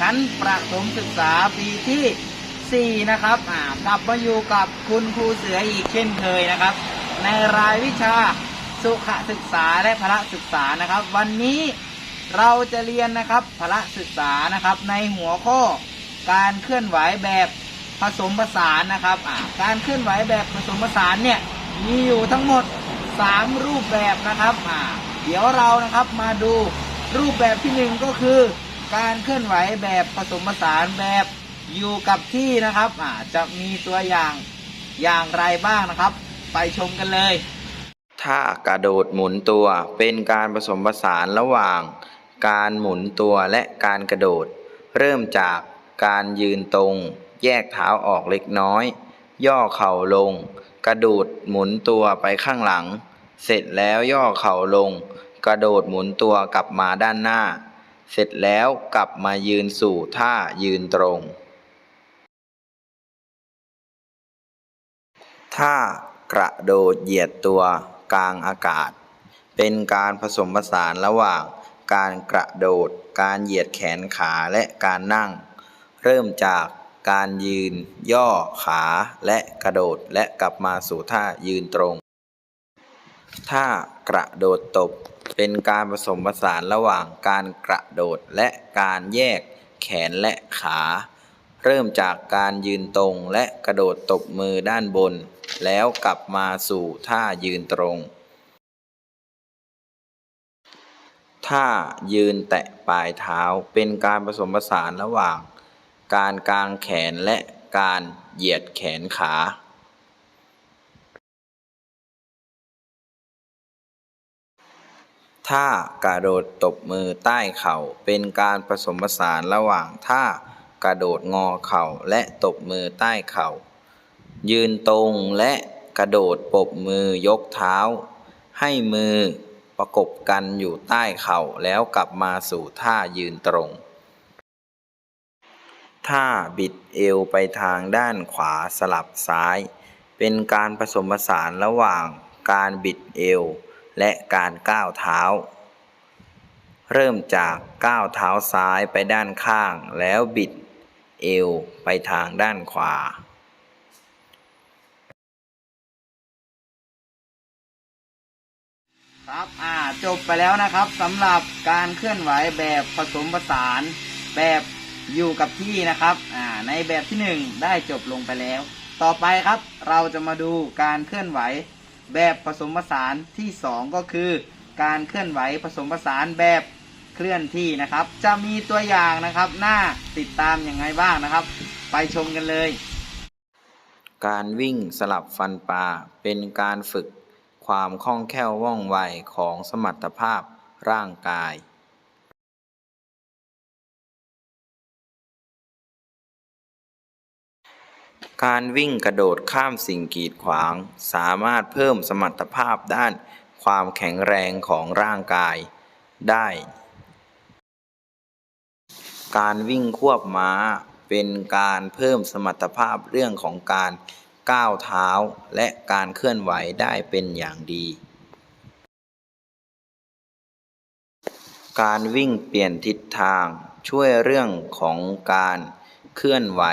ชั้นประถมศึกษาปีที่ 4 นะครับอ่ากลับมาอยู่กับคุณครูเสืออีกเช่นเคยนะครับ ในรายวิชาสุขศึกษาและพละศึกษานะครับ วันนี้เราจะเรียนนะครับพละศึกษานะครับ ในหัวข้อการเคลื่อนไหวแบบผสมผสานนะครับการเคลื่อนไหวแบบผสมผสานเนี่ยมีอยู่ทั้งหมด 3 รูปแบบนะครับเดี๋ยวเรานะครับมาดูรูปแบบที่หนึ่งก็คือ การเคลื่อนไหวแบบผสมผสานแบบอยู่กับที่นะครับอ่าจะมีตัวอย่างอย่างไรบ้างนะครับ ไปชมกันเลยท่ากระโดดหมุนตัวเป็นการผสมผสานระหว่าง การหมุนตัวและการกระโดด เริ่มจากการยืนตรง แยกเท้าออกเล็กน้อย ย่อเข่าลง กระโดดหมุนตัวไปข้างหลัง เสร็จแล้วย่อเข่าลง กระโดดหมุนตัวกลับมาด้านหน้า เสร็จแล้วกลับมายืนสู่ท่ายืนตรง ท่ากระโดดเหยียดตัวกลางอากาศ เป็นการผสมผสานระหว่างการกระโดด การเหยียดแขนขาและการนั่ง เริ่มจากการยืน ย่อขาและกระโดดและกลับมาสู่ท่ายืนตรง ท่ากระโดดตบ เป็นการผสมผสานระหว่างการกระโดดและการแยกแขนและขา เริ่มจากการยืนตรงและกระโดดตบมือด้านบน แล้วกลับมาสู่ท่ายืนตรง ท่ายืนแตะปลายเท้าเป็นการผสมผสานระหว่าง การกางแขนและการเหยียดแขนขา ท่ากระโดดตบมือใต้เข่า เป็นการผสมผสานระหว่างท่ากระโดดงอเข่าและตบมือใต้เข่า ยืนตรงและกระโดดปบมือยกเท้า ให้มือประกบกันอยู่ใต้เข่าแล้วกลับมาสู่ท่ายืนตรงท่าบิดเอวไปทางด้านขวาสลับซ้าย เป็นการผสมผสานระหว่างการบิดเอว และการก้าวเท้า เริ่มจากก้าวเท้าซ้ายไปด้านข้างแล้วบิดเอวไปทางด้านขวา ครับ อ่า จบไปแล้วนะครับสำหรับการเคลื่อนไหวแบบผสมผสานแบบอยู่กับที่นะครับ อ่า ในแบบที่หนึ่งได้จบลงไปแล้ว ต่อไปครับ เราจะมาดูการเคลื่อนไหว แบบผสมผสานที่สองก็คือ การเคลื่อนไหวผสมผสานแบบเคลื่อนที่นะครับ จะมีตัวอย่างนะครับหน้าติดตามอย่างไรบ้างนะครับ ไปชมกันเลย การวิ่งสลับฟันปลาเป็นการฝึกความคล่องแคล่วว่องไวของสมรรถภาพร่างกาย การวิ่งกระโดดข้ามสิ่งกีดขวาง สามารถเพิ่มสมรรถภาพด้านความแข็งแรงของร่างกายได้ การวิ่งควบม้าเป็นการเพิ่มสมรรถภาพเรื่องของการก้าวเท้าและการเคลื่อนไหวได้เป็นอย่างดี การวิ่งเปลี่ยนทิศทางช่วยเรื่องของการเคลื่อนไหว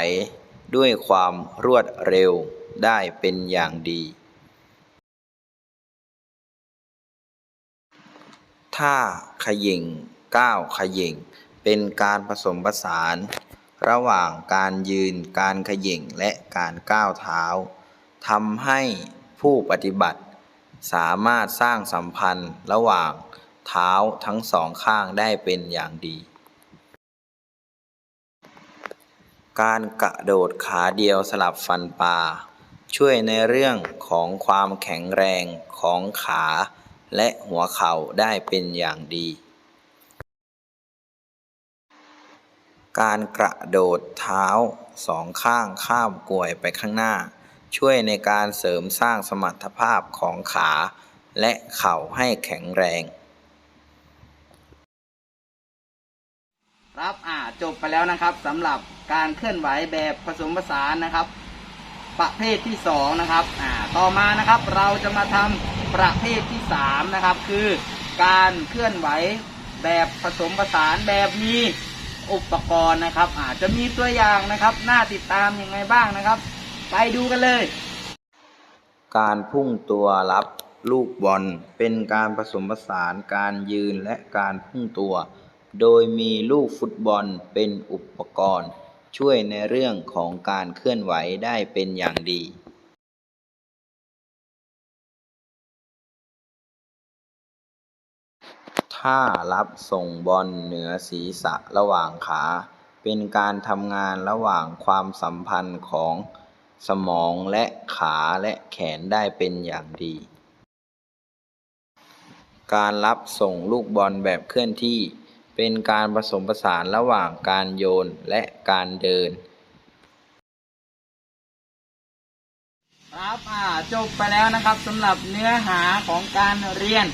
ด้วยความรวดเร็วได้เป็นอย่างดี ท่าขย่งก้าวขย่งเป็นการผสมผสาน ระหว่างการยืนการขย่งและการก้าวเท้าทำให้ผู้ปฏิบัติ สามารถสร้างสัมพันธ์ระหว่างเท้าทั้งสองข้างได้เป็นอย่างดี การกระโดดขาเดียวสลับฟันปลาช่วยในเรื่องของความแข็งแรงของขาและหัวเข่าได้เป็นอย่างดี การกระโดดเท้าสองข้างข้ามกลวยไปข้างหน้า ช่วยในการเสริมสร้างสมรรถภาพของขาและเข่าให้แข็งแรง ครับอ่าจบไปแล้วนะครับสำหรับ การเคลื่อนไหวแบบผสมผสานนะครับ ประเภทที่สองนะครับอ่าต่อมานะครับเราจะมาทำประเภทที่สามนะครับคือการเคลื่อนไหวแบบผสมผสานแบบมีอุปกรณ์นะครับอาจจะมีตัวอย่างนะครับน่าติดตามยังไงบ้างนะครับ ไปดูกันเลย การพุ่งตัวรับลูกบอลเป็นการผสมผสานการยืนและการพุ่งตัว โดยมีลูกฟุตบอลเป็นอุปกรณ์ ช่วยในเรื่องของการเคลื่อนไหวได้เป็นอย่างดีถ้ารับส่งบอลเหนือศีรษะระหว่างขา เป็นการทำงานระหว่างความสัมพันธ์ของสมองและขาและแขนได้เป็นอย่างดี การรับส่งลูกบอลแบบเคลื่อนที่ เป็นการผสมผสานระหว่างการโยนและการเดิน ครับอ่าจบไปแล้วนะครับสำหรับเนื้อหาของการเรียน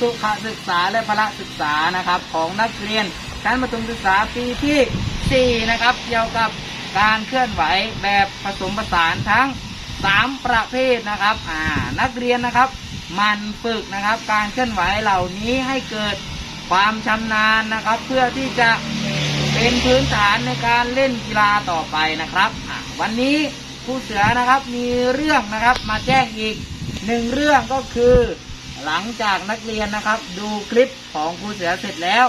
สุขศึกษาและพละศึกษานะครับ ของนักเรียนชั้นประถมศึกษาปีที่ 4 นะครับ เกี่ยวกับการเคลื่อนไหวแบบผสมผสานทั้ง 3 ประเภทนะครับอ่านักเรียนนะครับ มันฝึกนะครับ การเคลื่อนไหวเหล่านี้ให้เกิด ความชำนาญนะครับ เพื่อที่จะเป็นพื้นฐานในการเล่นกีฬาต่อไปนะครับวันนี้ครูเสือนะครับมีเรื่องนะครับมาแจ้งอีกหนึ่งเรื่องก็คือ หลังจากนักเรียนนะครับ ดูคลิปของครูเสือเสร็จแล้ว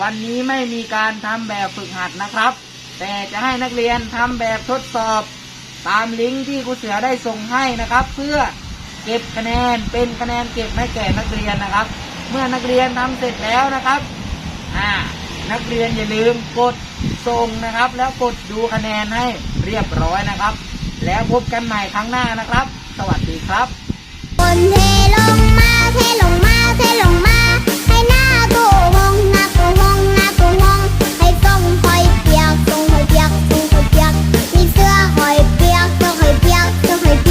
วันนี้ไม่มีการทำแบบฝึกหัดนะครับ แต่จะให้นักเรียนทำแบบทดสอบ ตามลิงก์ที่ครูเสือได้ส่งให้นะครับ เพื่อเก็บคะแนนเป็นคะแนนเก็บให้แก่นักเรียนนะครับ เมื่อนักเรียนทำเสร็จแล้วนะครับอ่านักเรียนอย่าลืมกดส่งนะครับ แล้วกดดูคะแนนให้เรียบร้อยนะครับ แล้วพบกันใหม่ครั้งหน้านะครับ สวัสดีครับ